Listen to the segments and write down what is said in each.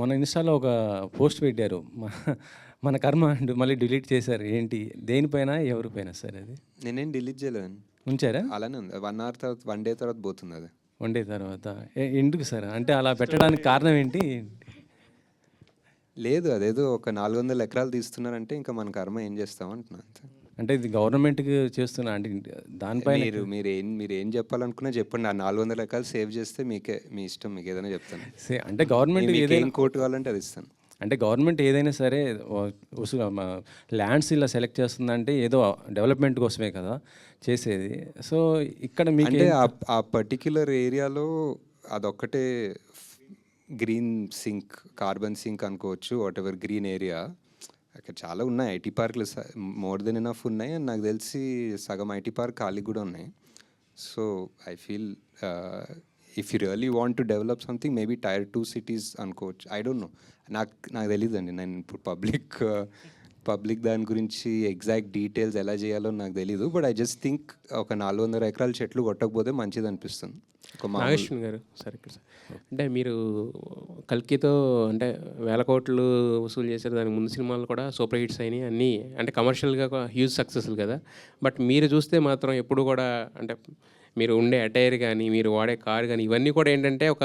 మన ఇన్స్టాలో ఒక పోస్ట్ పెట్టారు. మన కర్మ అంటూ మళ్ళీ డిలీట్ చేశారు. ఏంటి? దేనిపైన ఎవరిపైన సార్ అది? నేనేం డిలీట్ చేయలేను ఉంచారా? అలానే ఉంది. వన్ అవర్ తర్వాత వన్ డే తర్వాత పోతుంది అది. వన్ డే తర్వాత. ఎందుకు సార్? అంటే అలా పెట్టడానికి కారణం ఏంటి? లేదు అదేదో ఒక నాలుగు వందల ఎకరాలు తీస్తున్నారంటే ఇంకా మన కర్మ ఏం చేస్తాం అంటున్నా అంతే. అంటే ఇది గవర్నమెంట్కి చేస్తున్నా అంటే దానిపైన మీరు మీరు ఏం మీరు ఏం చెప్పాలనుకున్నా చెప్పండి. ఆ నాలుగు వందల ఎకరాలు సేవ్ చేస్తే మీకే మీ ఇష్టం మీకు ఏదైనా చెప్తాను. సే- అంటే గవర్నమెంట్ ఏదైనా కోట్ కావాలంటే అది ఇస్తాను. అంటే గవర్నమెంట్ ఏదైనా సరే ల్యాండ్స్ ఇలా సెలెక్ట్ చేస్తుందంటే ఏదో డెవలప్మెంట్ కోసమే కదా చేసేది. సో ఇక్కడ మీకు ఆ పర్టిక్యులర్ ఏరియాలో అదొక్కటే గ్రీన్ సింక్ కార్బన్ సింక్ అనుకోవచ్చు వాట్ ఎవర్ గ్రీన్ ఏరియా. అక్కడ చాలా ఉన్నాయి. ఐటీ పార్క్లు మోర్ దెన్ ఎనఫ్ ఉన్నాయి. అండ్ నాకు తెలిసి సగం ఐటీ పార్క్ ఖాళీ కూడా ఉన్నాయి. So I feel if you really want to develop something maybe tier two cities అనుకోవచ్చు. ఐ డోంట్ నో నాకు నాకు తెలియదు అండి నేను ఇప్పుడు పబ్లిక్ పబ్లిక్ దాని గురించి ఎగ్జాక్ట్ డీటెయిల్స్ ఎలా చేయాలో నాకు తెలియదు బట్ ఐ జస్ట్ థింక్ ఒక నాలుగు వందల ఎకరాల చెట్లు కొట్టకపోతే మంచిది అనిపిస్తుంది. ఒక నాగేశ్వన్ గారు సరే ఇక్కడ సార్. అంటే మీరు కల్కితో అంటే వేల కోట్లు వసూలు చేశారు దానికి ముందు సినిమాలు కూడా సూపర్ హిట్స్ అయినాయి అన్నీ అంటే కమర్షియల్గా హ్యూజ్ సక్సెస్లు కదా. బట్ మీరు చూస్తే మాత్రం ఎప్పుడు కూడా అంటే మీరు ఉండే అటైర్ కానీ మీరు వాడే కార్ కానీ ఇవన్నీ కూడా ఏంటంటే ఒక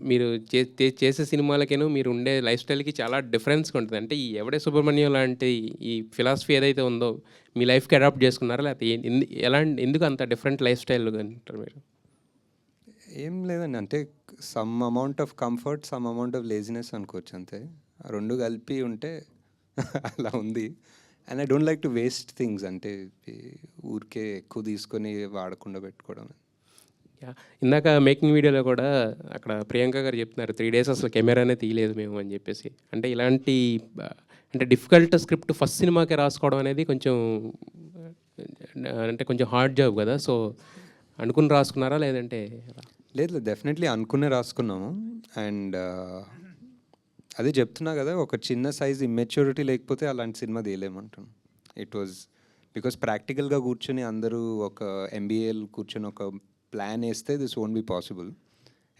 మీరు చే చేసే సినిమాలకేను మీరు ఉండే లైఫ్ స్టైల్కి చాలా డిఫరెన్స్గా ఉంటుంది. అంటే ఈ ఎవడే సుబ్రహ్మణ్యం లాంటి ఈ ఫిలాసఫీ ఏదైతే ఉందో మీ లైఫ్కి అడాప్ట్ చేసుకున్నారా? లేకపోతే ఎందు- ఎలా ఎందుకు అంత డిఫరెంట్ లైఫ్ స్టైల్ అంటారు మీరు? ఏం లేదండి. అంటే some amount of comfort some amount of laziness అనుకోవచ్చు అంతే. ఆ రెండు కలిపి ఉంటే అలా ఉంది. And I don't like to waste things. అంటే ఊరికే ఎక్కువ తీసుకొని వాడకుండా పెట్టుకోవడం. ఇందాక మేకింగ్ వీడియోలో కూడా అక్కడ ప్రియాంక గారు చెప్తున్నారు త్రీ డేస్ అసలు కెమెరానే తీయలేదు మేము అని చెప్పేసి. అంటే ఇలాంటి అంటే డిఫికల్ట్ స్క్రిప్ట్ ఫస్ట్ సినిమాకి రాసుకోవడం అనేది కొంచెం అంటే కొంచెం హార్డ్ జాబ్ కదా. సో అనుకుని రాసుకున్నారా లేదంటే లేదు డెఫినెట్లీ అనుకునే రాసుకున్నాము. అండ్ అదే చెప్తున్నా కదా ఒక చిన్న సైజ్ ఇమ్మెచ్యూరిటీ లేకపోతే అలాంటి సినిమా తీయలేమంటాను ఇట్ వాజ్ బికాస్ ప్రాక్టికల్గా కూర్చొని అందరూ ఒక ఎంబీఏలు కూర్చొని ఒక ప్లాన్ వేస్తే this won't be possible.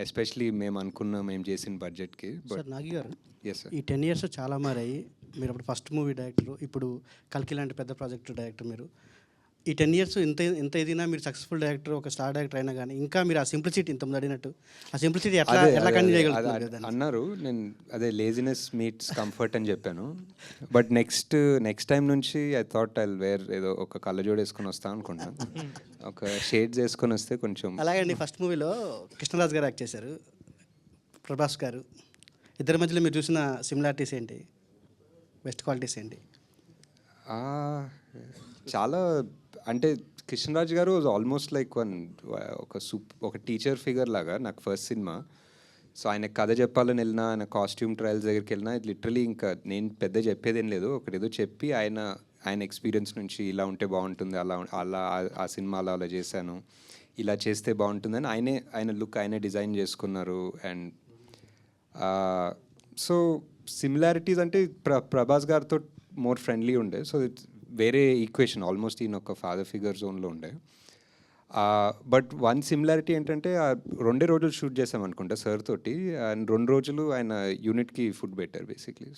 Especially మేము అనుకున్న మేము చేసిన బడ్జెట్కి but sir Nagi garu yes sir ఈ టెన్ ఇయర్స్ చాలా మారాయి. మీరు అప్పుడు ఫస్ట్ మూవీ డైరెక్టర్ ఇప్పుడు కల్కి లాంటి పెద్ద ప్రాజెక్ట్ డైరెక్టర్ మీరు. ఈ టెన్ ఇయర్స్ ఇంత ఇంత ఎదిగినా మీరు సక్సెస్ఫుల్ డైరెక్టర్ ఒక స్టార్ డైరెక్టర్ అయినా కానీ ఇంకా మీరు ఆ సింప్లిసిటీ ఇంతమంది అడిగినట్టు ఆ సింప్లిసిటీ ఎట్లా ఎట్లా కంటిన్యూ కదా అన్నారు. నేను అదే లేజినెస్ మీట్స్ కంఫర్ట్ అని చెప్పాను. బట్ నెక్స్ట్ నెక్స్ట్ టైం నుంచి ఐ థాట్ ఐ వేర్ ఏదో ఒక కళ్ళజోడు వేసుకొని వస్తాను అనుకుంటాను ఒక షేడ్స్ వేసుకొని వస్తే కొంచెం అలాగండి ఫస్ట్ మూవీలో కృష్ణరాజ్ గారు యాక్ట్ చేశారు. ప్రభాస్ గారు. ఇద్దరి మధ్యలో మీరు చూసిన సిమిలారిటీస్ ఏంటి? బెస్ట్ క్వాలిటీస్ ఏంటి? చాలా అంటే Krishnaraj garu almost like one ఒక సూప్ ఒక టీచర్ ఫిగర్ లాగా నాకు ఫస్ట్ సినిమా సో ఆయన కథ చెప్పాలని వెళ్ళినా ఆయన కాస్ట్యూమ్ ట్రయల్స్ దగ్గరికి వెళ్ళినా లిటరలీ ఇంకా నేను పెద్ద చెప్పేదేం లేదు. ఒకటేదో చెప్పి ఆయన ఆయన ఎక్స్పీరియన్స్ నుంచి ఇలా ఉంటే బాగుంటుంది అలా అలా ఆ- ఆ సినిమా అలా అలా చేశాను. ఇలా చేస్తే బాగుంటుందని ఆయనే ఆయన లుక్ ఆయనే డిజైన్ చేసుకున్నారు. అండ్ సో సిమిలారిటీస్ అంటే ప్ర ప్రభాస్ గారితో మోర్ ఫ్రెండ్లీ ఉండే. సో ఇట్స్ వేరే ఈక్వేషన్ ఆల్మోస్ట్ ఈయన ఒక ఫాదర్ ఫిగర్ జోన్లో ఉండే. బట్ వన్ సిమిలారిటీ ఏంటంటే రెండే రోజులు షూట్ చేసాం అనుకుంటా సార్ తోటి అండ్ రెండు రోజులు ఆయన యూనిట్కి ఫుడ్ పెట్టారు బేసిక్లీ